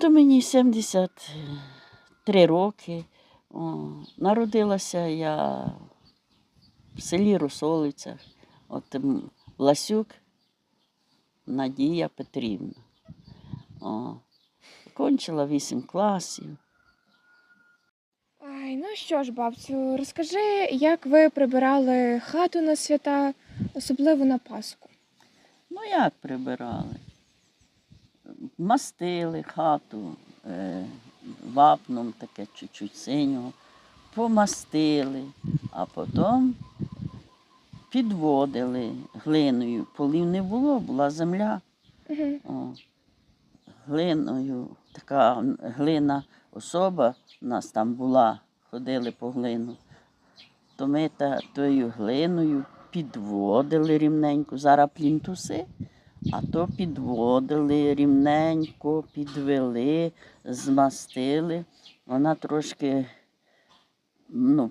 То мені 73 роки. О, народилася я в селі Русолицях. От Ласюк Надія Петрівна. О, кончила 8 класів. Ай, ну що ж, бабцю, розкажи, як ви прибирали хату на свята, особливо на Пасху. Ну, як прибирали? Мастили хату е, вапном таке чуть-чуть синього, помастили, а потім підводили глиною. Полів не було, була земля. Угу. О, глиною, така глина особа у нас там була, ходили по глину. То ми та, тою глиною підводили рівненько. Зараз плінтуси, а то підводили рівненько, підвели, змастили. Вона трошки ну,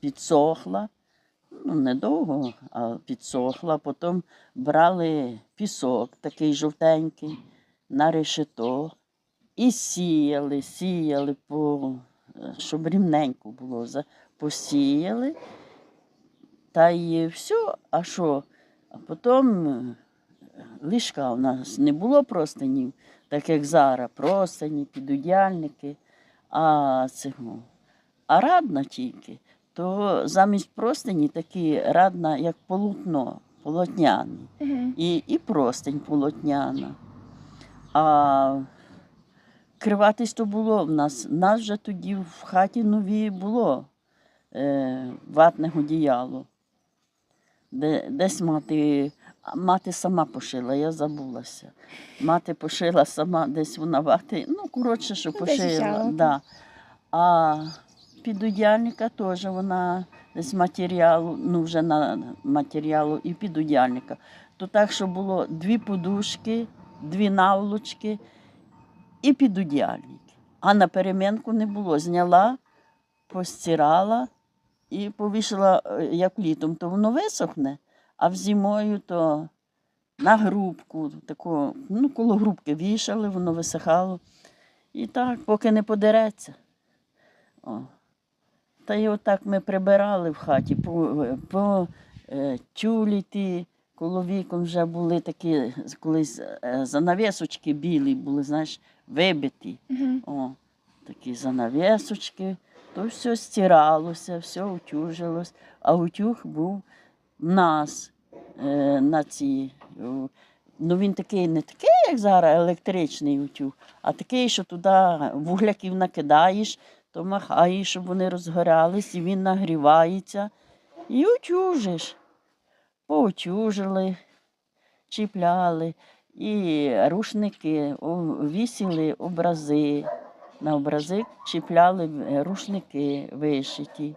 підсохла. Ну, недовго, а підсохла. Потім брали пісок такий жовтенький на решето і сіяли, сіяли, по, щоб рівненько було. Посіяли. Та й все, а що? А потім ліжка у нас не було простинів, так як зараз, простині, підудяльники, а цього. А радна тільки, то замість простині такі радна, як полотно, полотняний. Угу. І, і простень полотняна. А криватись то було в нас. У нас вже тоді в хаті нові було е, ватне одіяло. Де, десь мати, мати сама пошила, я забулася. Мати пошила сама, десь вона вати, ну, коротше, що Ну, пошила. Да. А підудяльника теж вона з матеріалу, ну вже на матеріалу і підудяльника. То так, що було дві подушки, дві наволочки і підудяльник. А на перемінку не було. Зняла, постирала і повішала, е, як літом, то воно висохне, а в зимою то на грубку, таку, ну, коло грубки вішали, воно висихало. І так, поки не подереться. О. Та й отак ми прибирали в хаті, по, по е, тюлі ті, коло вікон вже були такі, колись е, занавісочки білі були, знаєш, вибиті. Угу. О, такі занавісочки, то все стиралося, все утюжилось, а утюг був нас е, на ці. Ну він такий не такий, як зараз електричний утюг, а такий, що туди вугляків накидаєш, то махаєш, щоб вони розгорялись, і він нагрівається. І утюжиш. Поутюжили, чіпляли, і рушники, вісіли образи. На образи чіпляли е, рушники вишиті.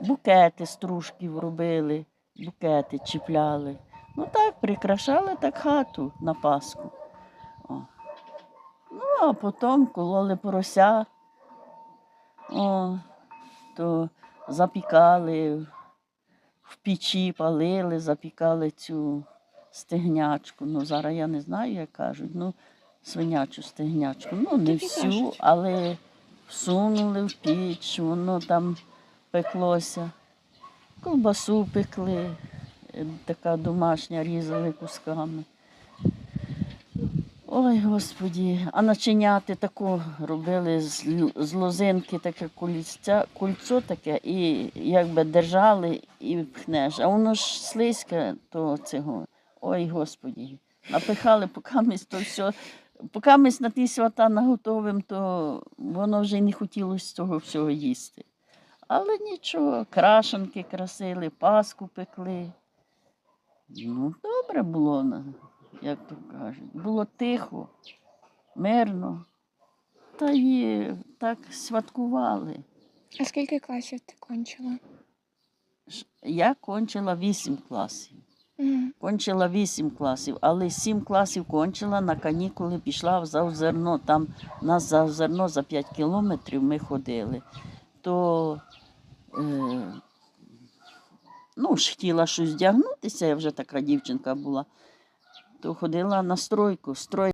Букети з трушків робили, букети чіпляли. Ну так, прикрашали так хату на Пасху. О. Ну, а потім кололи порося, О, то запікали в печі, палили, запікали цю стегнячку. Ну, зараз я не знаю, як кажуть. Ну, свинячу стегнячку. Ну, не всю, але всунули в піч, воно там пеклося. Ковбасу пекли, е, така домашня, різали кусками. Ой, Господі, а начиняти таку робили з, з лозинки таке кольця, кольцо таке, і якби держали і пхнеш. А воно ж слизьке, то цього. Ой, Господі, напихали, поки ми то все, поки ми на ті свята наготовим, то воно вже не хотілося цього всього їсти. Але нічого, крашенки красили, паску пекли. Ну, добре було, як то кажуть. Було тихо, мирно. Та й так святкували. А скільки класів ти кончила? Я кончила вісім класів. Угу. Кончила вісім класів, але сім класів кончила, на канікули пішла в Заозерно. Там нас Заозерно за 5 кілометрів ми ходили. То е, ну, ж хотіла щось вдягнутися, я вже така дівчинка була, то ходила на стройку. Строй